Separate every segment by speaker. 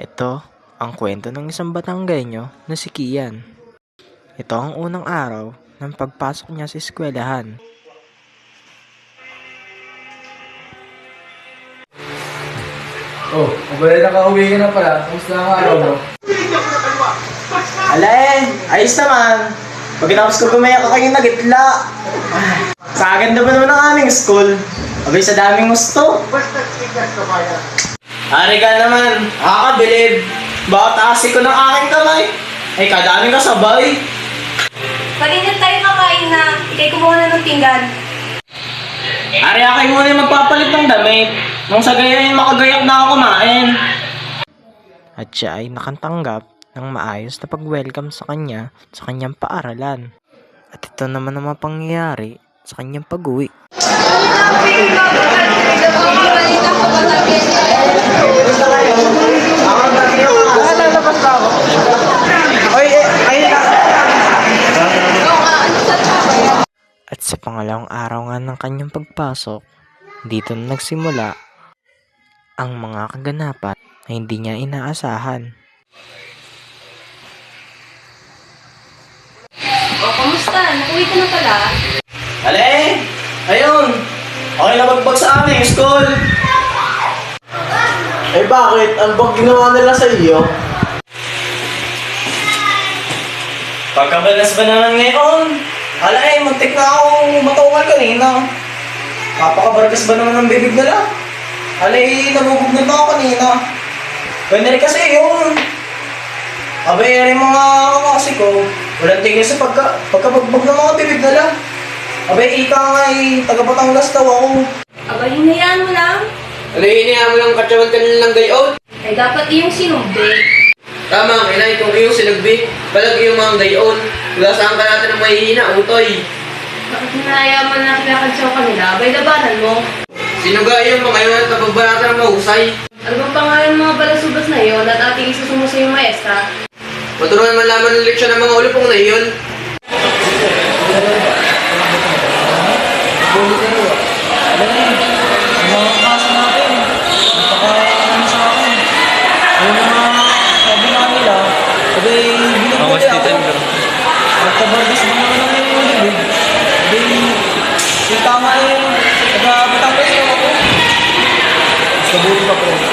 Speaker 1: Ito ang kwento ng isang Batanggenyo na si Kian. Ito ang unang araw ng pagpasok niya sa eskwelahan.
Speaker 2: Oh, mabala na ka-uwi ka na pala. Kamusta ang araw mo?
Speaker 1: Ala eh, ayos naman. Pagkatapos ko gumaya ka kayong nagitla. Sa ganda ba naman ang aming school? Abay sa daming gusto. Ari ka naman, nakakabilib. Bakit taasi ko ng aking kamay? Ay, kadaming kasabay.
Speaker 3: Kanina tayo kakain na, ikay kumuha na ng pinggan.
Speaker 1: Ari, akin muna yung magpapalit ng damit. Nung sa gayahin makagayak na ako kumain. At siya ay nakantanggap ng maayos na pag-welcome sa kanya sa kanyang paaralan. At ito naman ang mga pangyayari sa kanyang pag-uwi. At sa pangalawang araw nga ng kanyang pagpasok, dito na nagsimula ang mga kaganapan na hindi niya inaasahan.
Speaker 3: O, kamusta? Nakuwi ka na pala?
Speaker 1: Ale! Ayun! Okay na magbag sa aming school!
Speaker 2: Eh bakit? Ang bag ginawa nila sa iyo?
Speaker 1: Pagkabalas ba naman ngayon? Ala eh, muntik na akong matungal kanina. Kapakabargas ba naman ang bibig nila? Ala eh, nabubugnod na ako kanina. Pwede rin kasi yun. Abay, rin mga kasi ko. Walang tingin sa pagka, pagkabagbag ng mga bibig nila. Abay, ika nga eh, taga Batangas daw ako.
Speaker 3: Aba, hinayaan mo lang.
Speaker 4: Ano yun mo lang katsawan ka nilang gayon?
Speaker 3: Ay, dapat iyong sinumbi.
Speaker 4: Tama ang inay kung iyong sinagbi. Palag iyong mga gayon. Wala saan ka natin ng mahihina, utoy.
Speaker 3: Bakit hinayaan mo na kinakantsaw kanila? Abay, labanan mo.
Speaker 4: Sino ga iyong mga yun at napagbalatan ng mahusay?
Speaker 3: Ano bang pangalan ng mga balasubas na iyon at ating isusumo sa iyong maestra?
Speaker 4: Maturuan man lamang ng leksyon ng mga ulupong na iyon.
Speaker 2: Mga kaso natin. Napaka-ano sa akin. Yung mga sabi nga nila, sabi, binubuli ako. Nagkabargas ba naman ang yung libig? Sabi, tama yung. Mas mabuti pa.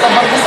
Speaker 2: esta